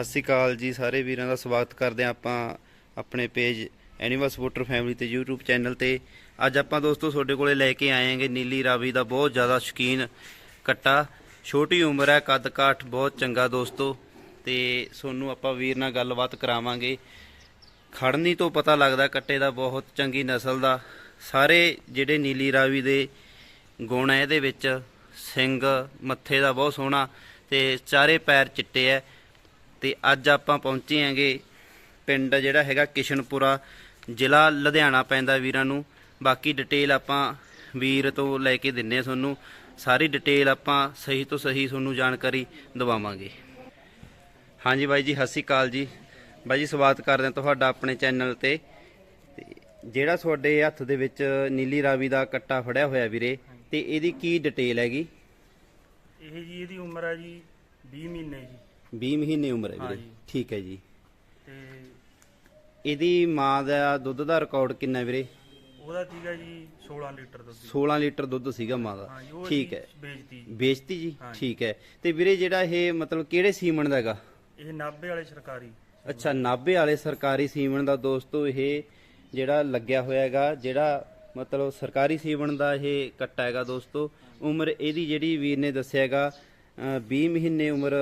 ਸਤਿ ਸ਼੍ਰੀ ਅਕਾਲ ਜੀ ਸਾਰੇ ਵੀਰਾਂ ਦਾ ਸਵਾਗਤ ਕਰਦੇ ਹਾਂ ਆਪਾਂ ਆਪਣੇ ਪੇਜ ਐਨੀਮਲ ਸਪੋਰਟਰ ਫੈਮਿਲੀ ਤੇ YouTube ਚੈਨਲ ਤੇ। ਅੱਜ ਆਪਾਂ ਦੋਸਤੋ ਤੁਹਾਡੇ ਕੋਲੇ ਲੈ ਕੇ ਆਏ ਹਾਂਗੇ ਨੀਲੀ ਰਾਵੀ ਦਾ ਬਹੁਤ ਜ਼ਿਆਦਾ ਸ਼ੌਕੀਨ ਕੱਟਾ। ਛੋਟੀ ਉਮਰ ਹੈ, ਕੱਦ ਕਾਠ, ਬਹੁਤ ਚੰਗਾ ਦੋਸਤੋ। ਤੇ ਤੁਹਾਨੂੰ ਆਪਾਂ ਵੀਰ ਨਾਲ ਗੱਲਬਾਤ ਕਰਾਵਾਂਗੇ। ਖੜਨੀ ਤੋਂ ਪਤਾ ਲੱਗਦਾ ਕੱਟੇ ਦਾ ਬਹੁਤ ਚੰਗੀ ਨਸਲ ਦਾ। ਸਾਰੇ ਜਿਹੜੇ ਨੀਲੀ ਰਾਵੀ ਦੇ ਗੁਣ ਹੈ ਇਹਦੇ ਵਿੱਚ ਸਿੰਘ ਮੱਥੇ ਦਾ ਬਹੁਤ ਸੋਹਣਾ ਤੇ ਚਾਰੇ ਪੈਰ ਚਿੱਟੇ ਐ ਤੇ ਅੱਜ ਆਪਾਂ ਪਹੁੰਚੇ ਆਂਗੇ ਪਿੰਡ ਜਿਹੜਾ ਹੈਗਾ ਕਿਸ਼ਨਪੁਰਾ, ਜ਼ਿਲ੍ਹਾ ਲੁਧਿਆਣਾ ਪੈਂਦਾ ਵੀਰਾਂ ਨੂੰ। ਬਾਕੀ ਡਿਟੇਲ ਆਪਾਂ ਵੀਰ ਤੋਂ ਲੈ ਕੇ ਦਿੰਨੇ ਆ ਤੁਹਾਨੂੰ। ਸਾਰੀ ਡਿਟੇਲ ਆਪਾਂ ਸਹੀ ਤੋਂ ਸਹੀ ਤੁਹਾਨੂੰ ਜਾਣਕਾਰੀ ਦਵਾਵਾਂਗੇ। ਹਾਂਜੀ ਬਾਈ ਜੀ, ਸਤਿ ਸ਼੍ਰੀ ਅਕਾਲ ਜੀ। ਬਾਈ ਜੀ, ਸਵਾਗਤ ਕਰਦੇ ਹਾਂ ਤੁਹਾਡਾ ਆਪਣੇ ਚੈਨਲ ਤੇ। ਤੇ ਜਿਹੜਾ ਤੁਹਾਡੇ ਹੱਥ ਦੇ ਵਿੱਚ ਨੀਲੀ ਰਾਵੀ ਦਾ ਕੱਟਾ ਫੜਿਆ ਹੋਇਆ ਵੀਰੇ, ਤੇ ਇਹਦੀ ਕੀ ਡਿਟੇਲ ਹੈਗੀ? ਇਹ ਜੀ, ਇਹਦੀ ਉਮਰ ਹੈ ਜੀ 20 ਮਹੀਨੇ ਜੀ। 20 ਮਹੀਨੇ ਉਮਰ ਹੈ ਵੀਰੇ। ਠੀਕ ਹੈ ਜੀ। ਤੇ ਇਹਦੀ ਮਾਂ ਦਾ ਦੁੱਧ ਦਾ ਰਿਕਾਰਡ ਕਿੰਨਾ ਹੈ ਵੀਰੇ? ਉਹਦਾ ਸੀਗਾ ਜੀ 16 ਲੀਟਰ ਦੁੱਧ। ਜੀ। 16 ਲੀਟਰ ਦੁੱਧ ਸੀਗਾ ਮਾਂ ਦਾ। ਉਹ ਠੀਕ ਹੈ। ਵੇਚਤੀ ਜੀ। ਵੇਚਤੀ ਜੀ। ਠੀਕ ਹੈ। ਤੇ ਵੀਰੇ ਜਿਹੜਾ ਇਹ ਮਤਲਬ ਕਿਹੜੇ ਸੀਮਨ ਦਾ ਹੈਗਾ? ਇਹ ਨਾਭੇ ਵਾਲੇ ਸਰਕਾਰੀ ਅੱਛਾ ਨਾਭੇ ਵਾਲੇ ਸਰਕਾਰੀ ਸੀਮਨ ਦਾ ਦੋਸਤੋ ਇਹ ਜਿਹੜਾ ਲੱਗਿਆ ਹੋਇਆ ਹੈਗਾ ਜਿਹੜਾ ਮਤਲਬ ਸਰਕਾਰੀ ਸੀਮਨ ਦਾ ਇਹ ਕੱਟਾ ਹੈਗਾ ਦੋਸਤੋ ਉਮਰ ਇਹਦੀ ਜਿਹੜੀ ਵੀਰ ਨੇ ਦੱਸਿਆ ਹੈਗਾ 20 ਮਹੀਨੇ ਉਮਰ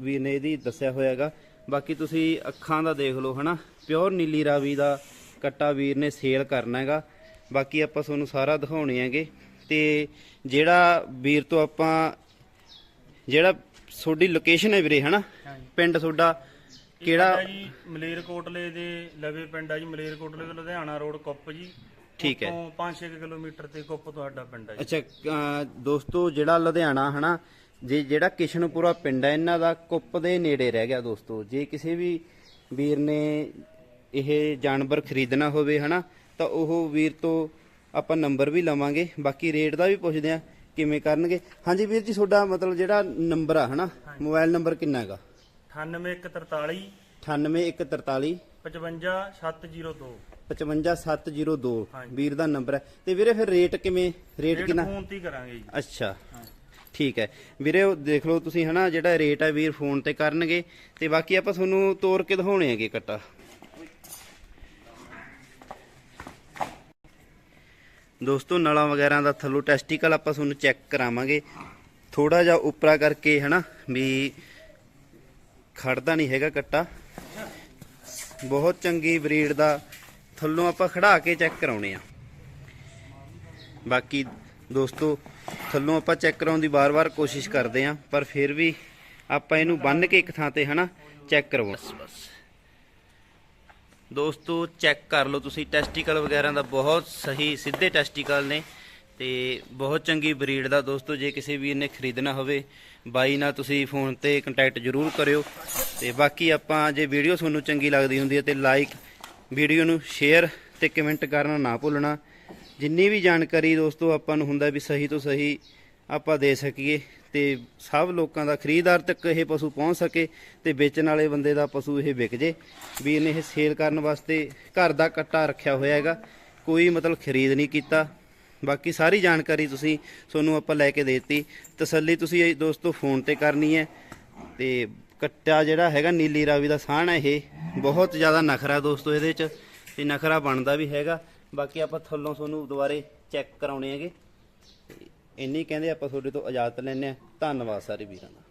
ਵੀਰ ਨੇ ਇਹਦੀ ਦੱਸਿਆ ਹੋਇਆ ਹੈਗਾ ਬਾਕੀ ਤੁਸੀਂ ਅੱਖਾਂ ਦਾ ਦੇਖ ਲਓ ਹਨਾ? ਪਿਓਰ ਨੀਲੀ ਰਾਵੀ ਦਾ ਕੱਟਾ ਵੀਰ ਨੇ ਸੇਲ ਕਰਨਾ ਹੈਗਾ। ਬਾਕੀ ਆਪਾਂ ਤੁਹਾਨੂੰ ਸਾਰਾ ਦਿਖਾਉਣੇ ਹੈਗੇ। ਤੇ ਜਿਹੜਾ ਵੀਰ ਤੋਂ ਆਪਾਂ ਜਿਹੜਾ ਤੁਹਾਡੀ ਲੋਕੇਸ਼ਨ ਹੈ ਵੀਰੇ ਹਨਾ? ਪਿੰਡ ਤੁਹਾਡਾ ਕਿਹੜਾ? ਜੀ ਮਲੇਰਕੋਟਲੇ ਦੇ ਲਵੇ ਪਿੰਡ ਹੈ ਜੀ ਮਲੇਰਕੋਟਲੇ ਤੋਂ ਲੁਧਿਆਣਾ ਰੋਡ ਕੁੱਪ ਜੀ। ਠੀਕ ਹੈ। 5-6 ਕਿਲੋਮੀਟਰ ਤੇ ਕੁੱਪ ਤੁਹਾਡਾ ਪਿੰਡ ਹੈ ਅੱਛਾ ਦੋਸਤੋ ਜਿਹੜਾ ਲੁਧਿਆਣਾ ਹਨਾ? ਜੇ ਜਿਹੜਾ ਕਿਸ਼ਨਪੁਰਾ ਪਿੰਡ ਹੈ ਇਹਨਾਂ ਦਾ ਕੁੱਪ ਦੇ ਨੇੜੇ ਰਹਿ ਗਿਆ ਦੋਸਤੋ। ਜੇ ਕਿਸੇ ਵੀ ਵੀਰ ਨੇ ਇਹ ਜਾਨਵਰ ਖਰੀਦਣਾ ਹੋਵੇ ਹਨਾ ਤਾਂ ਉਹ ਵੀਰ ਤੋਂ ਆਪਾਂ ਨੰਬਰ ਵੀ ਲਵਾਂਗੇ। ਬਾਕੀ ਰੇਟ ਦਾ ਵੀ ਪੁੱਛਦੇ ਆ ਕਿਵੇਂ ਕਰਨਗੇ। ਹਾਂਜੀ ਵੀਰ ਜੀ ਤੁਹਾਡਾ ਮਤਲਬ ਜਿਹੜਾ ਨੰਬਰ ਆ ਹਨਾ ਮੋਬਾਈਲ ਨੰਬਰ ਕਿੰਨਾ ਹੈਗਾ? 98143 98143 55702 55702 ਹਾਂਜੀ। ਵੀਰ ਦਾ ਨੰਬਰ ਹੈ। ਤੇ ਵੀਰੇ ਫਿਰ ਰੇਟ ਕਿਵੇਂ? ਰੇਟ ਕਿੰਨਾ? ਫੋਨ ਤੇ ਕਰਾਂਗੇ ਜੀ। ਅੱਛਾ। ਠੀਕ ਹੈ। ਵੀਰੇ, ਉਹ ਦੇਖ ਲਓ ਤੁਸੀਂ ਹਨਾ, ਜਿਹੜਾ ਰੇਟ ਹੈ ਵੀਰ ਫੋਨ ਤੇ ਕਰਨਗੇ। ਤੇ ਬਾਕੀ ਆਪਾਂ ਤੁਹਾਨੂੰ ਤੋੜ ਕੇ ਦਿਖਾਉਣੇ ਹੈਗੇ ਕੱਟਾ। ਦੋਸਤੋ, ਨਲਾਂ ਵਗੈਰਾ ਦਾ ਥੱਲੋਂ ਟੈਸਟੀਕਲ ਆਪਾਂ ਤੁਹਾਨੂੰ ਚੈੱਕ ਕਰਾਵਾਂਗੇ। ਥੋੜਾ ਜਿਹਾ ਉਪਰਾ ਕਰਕੇ ਹਨਾ, ਵੀ ਖੜਦਾ ਨਹੀਂ ਹੈਗਾ ਕੱਟਾ। ਬਹੁਤ ਚੰਗੀ ਬਰੀਡ ਦਾ ਥੱਲੋਂ ਆਪਾਂ ਖੜਾ ਕੇ ਚੈੱਕ ਕਰਾਉਣੇ ਆ। ਬਾਕੀ ਦੋਸਤੋ, ਥੱਲੋਂ ਆਪਾਂ ਚੈੱਕ ਕਰਾਉਣ ਦੀ ਵਾਰ-ਵਾਰ ਕੋਸ਼ਿਸ਼ ਕਰਦੇ ਆਂ ਪਰ ਫਿਰ ਵੀ ਆਪਾਂ ਇਹਨੂੰ ਬੰਨ ਕੇ ਇੱਕ ਥਾਂ ਤੇ, ਹਨਾ ਚੈੱਕ ਕਰਵਾਉਣਾ। ਬਸ ਦੋਸਤੋ ਚੈੱਕ ਕਰ ਲਓ ਤੁਸੀਂ ਟੈਸਟੀਕਲ ਵਗੈਰਾ ਦਾ ਬਹੁਤ ਸਹੀ, ਸਿੱਧੇ ਟੈਸਟੀਕਲ ਨੇ ਤੇ ਬਹੁਤ ਚੰਗੀ ਬਰੀਡ ਦਾ। ਦੋਸਤੋ, ਜੇ ਕਿਸੇ ਵੀਰ ਨੇ ਖਰੀਦਣਾ ਹੋਵੇ, ਬਾਈ ਨਾਲ ਤੁਸੀਂ ਫੋਨ ਤੇ ਕੰਟੈਕਟ ਜ਼ਰੂਰ ਕਰਿਓ। ਤੇ ਬਾਕੀ ਆਪਾਂ ਜੇ ਵੀਡੀਓ ਤੁਹਾਨੂੰ ਚੰਗੀ ਲੱਗਦੀ ਹੁੰਦੀ ਹੈ ਤੇ ਲਾਈਕ ਵੀਡੀਓ ਨੂੰ ਸ਼ੇਅਰ ਤੇ ਕਮੈਂਟ ਕਰਨਾ ਨਾ ਭੁੱਲਣਾ। ਜਿੰਨੀ ਵੀ ਜਾਣਕਾਰੀ ਦੋਸਤੋ ਆਪਾਂ ਨੂੰ ਹੁੰਦਾ ਵੀ ਸਹੀ ਤੋਂ ਸਹੀ ਆਪਾਂ ਦੇ ਸਕੀਏ ਤੇ ਸਭ ਲੋਕਾਂ ਦਾ ਖਰੀਦਦਾਰ ਤੱਕ ਇਹ ਪਸ਼ੂ ਪਹੁੰਚ ਸਕੇ ਤੇ ਵੇਚਣ ਵਾਲੇ ਬੰਦੇ ਦਾ ਪਸ਼ੂ ਇਹ ਵਿਕ ਜੇ। ਵੀ ਇਹਨੇ ਇਹ ਸੇਲ ਕਰਨ ਵਾਸਤੇ ਘਰ ਦਾ ਕੱਟਾ ਰੱਖਿਆ ਹੋਇਆ ਹੈਗਾ। ਕੋਈ ਮਤਲਬ ਖਰੀਦ ਨਹੀਂ ਕੀਤਾ। ਬਾਕੀ ਸਾਰੀ ਜਾਣਕਾਰੀ ਤੁਸੀਂ ਤੁਹਾਨੂੰ ਆਪਾਂ ਲੈ ਕੇ ਦੇ ਦਿੱਤੀ। ਤਸੱਲੀ ਤੁਸੀਂ ਇਹ ਦੋਸਤੋ ਫੋਨ ਤੇ ਕਰਨੀ ਹੈ। ਤੇ ਕੱਟਾ ਜਿਹੜਾ ਹੈਗਾ ਨੀਲੀ ਰਾਵੀ ਦਾ ਸਾਹਣ ਹੈ ਇਹ। ਬਹੁਤ ਜ਼ਿਆਦਾ ਨਖਰਾ ਦੋਸਤੋ ਇਹਦੇ ਚ। ਤੇ ਨਖਰਾ ਬਣਦਾ ਵੀ ਹੈਗਾ। ਬਾਕੀ ਆਪਾਂ ਥੱਲੋਂ ਤੁਹਾਨੂੰ ਦੁਬਾਰੇ ਚੈੱਕ ਕਰਾਉਣੇ ਹੈਗੇ। ਇੰਨੀ ਕਹਿੰਦੇ ਆਪਾਂ ਤੁਹਾਡੇ ਤੋਂ ਇਜਾਜ਼ਤ ਲੈਣੇ ਆ ਧੰਨਵਾਦ ਸਾਰੇ ਵੀਰਾਂ ਦਾ।